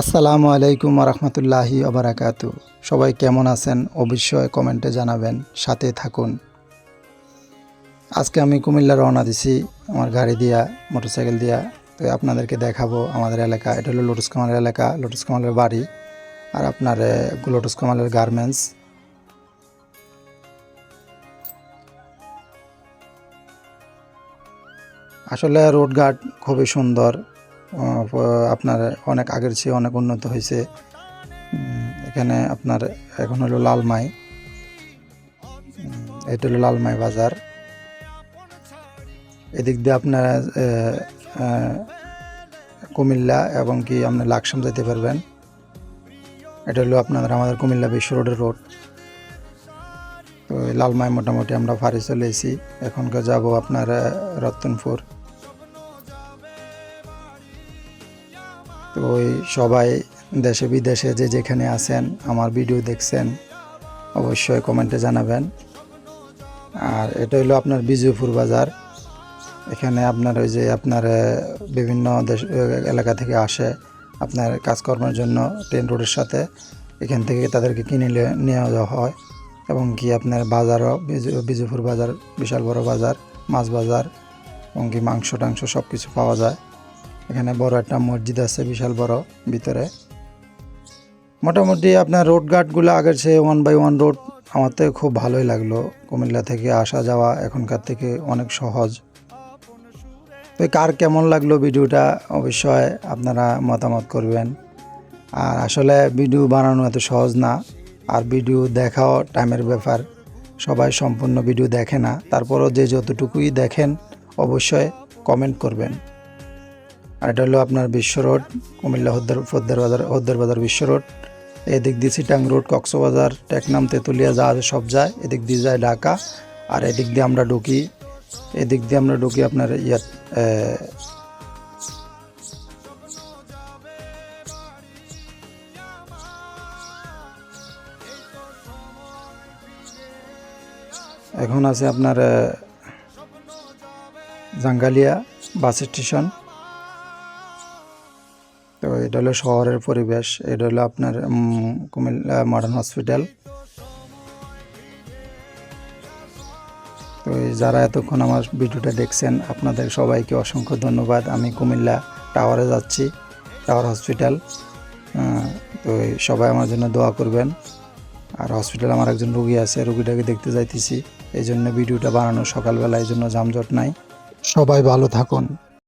আসসালামু আলাইকুম রহমতুল্লাহি আবরাকাতু সবাই কেমন আছেন অবশ্যই কমেন্টে জানাবেন, সাথে থাকুন। আজকে আমি কুমিল্লা রওনা দিছি আমার গাড়ি দিয়া, মোটরসাইকেল দিয়া। তো আপনাদেরকে দেখাবো আমাদের এলাকা। এটা হলো লোটস কামালের এলাকা। লোটস কামালের বাড়ি আর আপনার লোটস কামালের গার্মেন্টস আসলে রোড রোডঘাট খুবই সুন্দর। আপনার অনেক আগের চেয়ে অনেক উন্নত হয়েছে। এখানে আপনার এখন হলো লালমাই। এটা হলো লালমাই বাজার। এদিক দিয়ে আপনার কুমিল্লা এবং কি আপনি লাকসাম যেতে পারবেন। এটা হলো আপনাদের আমাদের কুমিল্লা বিশ্ব রোডের রোড। তো লালমাই মোটামুটি আমরা ফারি চলে এসেছি। এখনকার যাব আপনার রতনপুর। তো ওই সবাই দেশে বিদেশে যে যেখানে আছেন, আমার ভিডিও দেখছেন, অবশ্যই কমেন্টে জানাবেন। আর এটা হলো আপনার বিজয়পুর বাজার। এখানে আপনার ওই যে আপনার বিভিন্ন দেশ এলাকা থেকে আসে আপনার কাজকর্মের জন্য ট্রেন রোডের সাথে। এখান থেকে তাদেরকে কিনে নিয়ে নেওয়া যাওয়া হয়। এবং কি আপনার বাজারও বিজু- বিজয়পুর বাজার, বিশাল বড় বাজার, মাছ বাজার, এবং কি মাংস টাংস সব কিছু পাওয়া যায়। এখানে বড় একটা মসজিদ আছে, বিশাল বড়, ভিতরে। মোটামুটি আপনার রোড গার্ডগুলো আগের চেয়ে ওয়ান বাই ওয়ান রোড আমার থেকে খুব ভালোই লাগল। কুমিল্লা থেকে আসা যাওয়া এখনকার থেকে অনেক সহজ। তো কার কেমন লাগল ভিডিওটা অবশ্যই আপনারা মতামত করবেন। আর আসলে ভিডিও বানানো এত সহজ না, আর ভিডিও দেখাও টাইমের ব্যাপার। সবাই সম্পূর্ণ ভিডিও দেখে না, তারপরও যে যতটুকুই দেখেন, অবশ্যই কমেন্ট করবেন। আর এটা হলো আপনার বিশ্ব রোড, কুমিল্লা হদ্দার ফদ্দার বাজার হদ্দার বাজার বিশ্ব রোড। এদিক দিয়ে সিটাং রোড, কক্সবাজার, টেকনাম, তেঁতুলিয়া জাহাজ সব যায়। এদিক দিয়ে যায় ঢাকা। আর এদিক দিয়ে আমরা ঢুকি। এদিক দিয়ে আমরা ঢুকি আপনার ইয়াত এখন আছে আপনার জাঙ্গালিয়া বাস স্টেশন। এটা হলো শহরের পরিবেশ, এটা হলো আপনার কুমিল্লা মডার্ন হসপিটাল তো যারা এতক্ষণ আমার ভিডিওটা দেখছেন, আপনাদের সবাইকে অসংখ্য ধন্যবাদ। আমি কুমিল্লা টাওয়ারে যাচ্ছি টাওয়ার হসপিটাল তো সবাই আমার জন্য দোয়া করবেন। আর হসপিটালে আমার একজন রুগী আছে, রুগীটাকে দেখতে যাইতেছি। এই জন্য ভিডিওটা বানানো সকালবেলা, এই জন্য যানজট নাই। সবাই ভালো থাকুন।